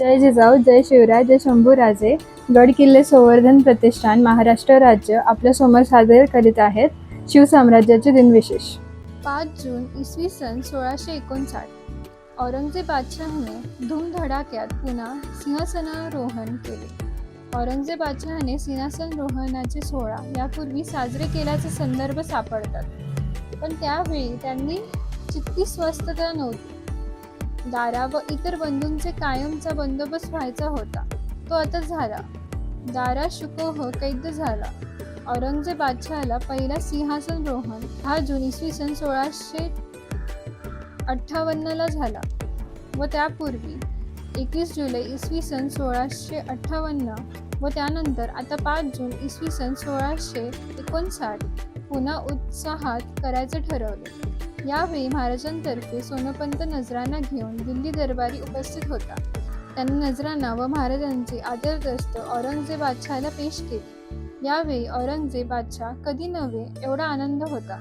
जय जिजाऊ जय शिवराय जय शंभूराजे. गड किल्ले संवर्धन प्रतिष्ठान महाराष्ट्र राज्य आपल्यासमोर सादर करीत आहेत शिवसाम्राज्याचे दिनविशेष पाच जून इसवी सन सोळाशे एकोणसाठ. औरंगजेब बादशहाने धूमधडाक्यात पुन्हा सिंहासनारोहण केले. औरंगजेब बादशहाने सिंहासनरोहणाचे सोहळा यापूर्वी साजरे केल्याचे संदर्भ सापडतात. पण त्यावेळी त्यांनी चित्ती स्वस्थता नव्हती. दारा व इतर बंधूंचे कायमचा बंदोबस्त व्हायचा होता. तो आता झाला. दारा शुकोह कैद झाला. औरंगजेब बादशहाला पहिला सिंहासन रोहन हा जून इसवी सन सोळाशे अठ्ठावन्नला झाला व त्यापूर्वी एकवीस जुलै इसवी सन सोळाशे अठ्ठावन्न व त्यानंतर आता पाच जून इसवी सन सोळाशे एकोणसाठ पुन्हा उत्साहात करायचे ठरवले. यावेळी महाराजांतर्फे सोनपंत नजराना घेऊन दिल्ली दरबारी उपस्थित होता. त्यांनी नजराना व महाराजांचे आदरदस्त औरंगजेब बादशहाला पेश केले. यावेळी औरंगजेब बादशाह कधी नव्हे एवढा आनंद होता.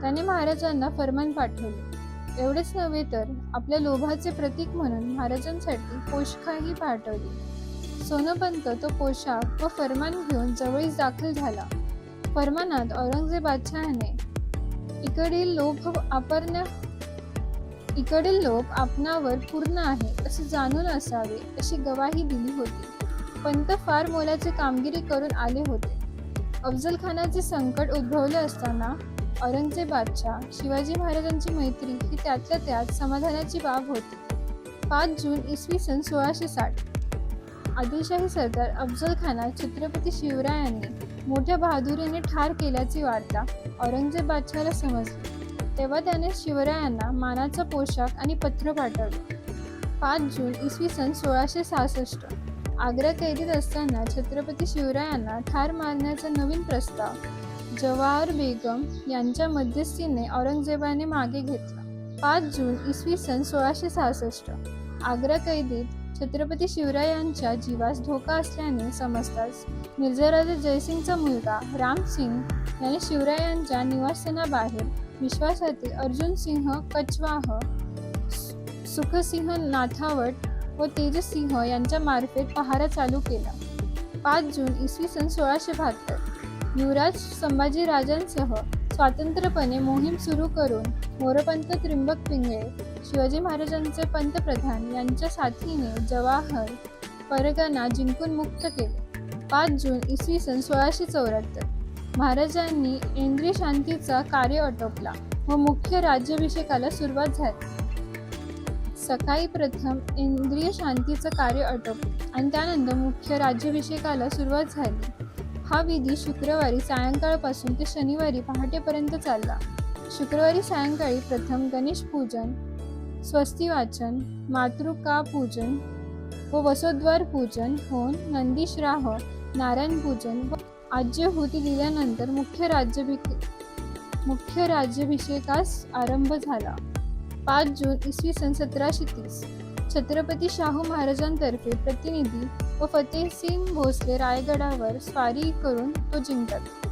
त्याने महाराजांना फरमान पाठवले. एवढेच नव्हे तर आपल्या लोभाचे प्रतीक म्हणून महाराजांसाठी पोषखाही पाठवली. सोनपंत तो पोशाख व फरमान घेऊन जवळीच दाखल झाला. फरमानात औरंगजेब बादशहाने इकडील लोभ आपण इकडील लोभ आपणावर पूर्ण आहे असे जाणून असावे अशी गवाही दिली होती. पंत फार मोलाची कामगिरी करून आले होते. अफजल खानाचे संकट उद्भवले असताना औरंगजेब बादशाह शिवाजी महाराजांची मैत्री ही त्यातल्या त्यात समाधानाची बाब होती. पाच जून इसवी सन सोळाशे साठ. आदिलशाही सरदार अफजल खाना छत्रपती शिवरायांनी मोठ्या बहादुरीने ठार केल्याची वार्ता औरंगजेबादशाला समजली. तेव्हा त्याने शिवरायांना मानाचा पोशाख आणि पत्र पाठवले. पाच जून इसवी सन सोळाशे सहासष्ट. आग्रा कैदीत असताना छत्रपती शिवरायांना ठार मारण्याचा नवीन प्रस्ताव जवाहर बेगम यांच्या मध्यस्थीने औरंगजेबाने मागे घेतला. पाच जून इसवी सन सोळाशे सहासष्ट. आग्रा कैदीत छत्रपती शिवरायांच्या जीवास धोका असल्याने समजताच मिर्झाराजे जयसिंगचा मुलगा रामसिंग याने शिवरायांच्या निवासस्थानाबाहेर विश्वासातील अर्जुन सिंह कचवाह सु- सुखसिंह नाथावट व तेजसिंह यांच्या मार्फत पहारा चालू केला. पाच जून इसवी सन सोळाशे बहात्तर युवराज संभाजीराजांसह स्वातंत्र्यपणे मोहीम सुरू करून मोरपंत त्रिंबक पिंगळे शिवाजी महाराजांचे पंतप्रधान यांच्या साथीने जवाहर परगणा जिंकून मुक्त केले. पाच जून इसवी सन सोळाशे चौऱ्याहत्तर. महाराजांनी इंद्रिय शांतीचा कार्य आटोपला व मुख्य राज्याभिषेकाला सुरुवात झाली. सकाळी प्रथम इंद्रिय शांतीचं कार्य आटोपले आणि त्यानंतर मुख्य राज्याभिषेकाला सुरुवात झाली. हा विधी शुक्रवारी सायंकाळपासून ते शनिवारी पहाटेपर्यंत चालला. शुक्रवारी सायंकाळी प्रथम गणेश पूजन स्वस्ती वाचन मातृका पूजन व वसोद्वार पूजन होऊन नंदीश्राह नारायण पूजन व आज्यहुती दिल्यानंतर मुख्य राज्याभि मुख्य राज्याभिषेकास आरंभ झाला. पाच जून इसवी सन सतराशे तीस. छत्रपती शाहू महाराजांतर्फे प्रतिनिधी व फतेहसिंग भोसले रायगडावर स्वारी करून तो जिंकतात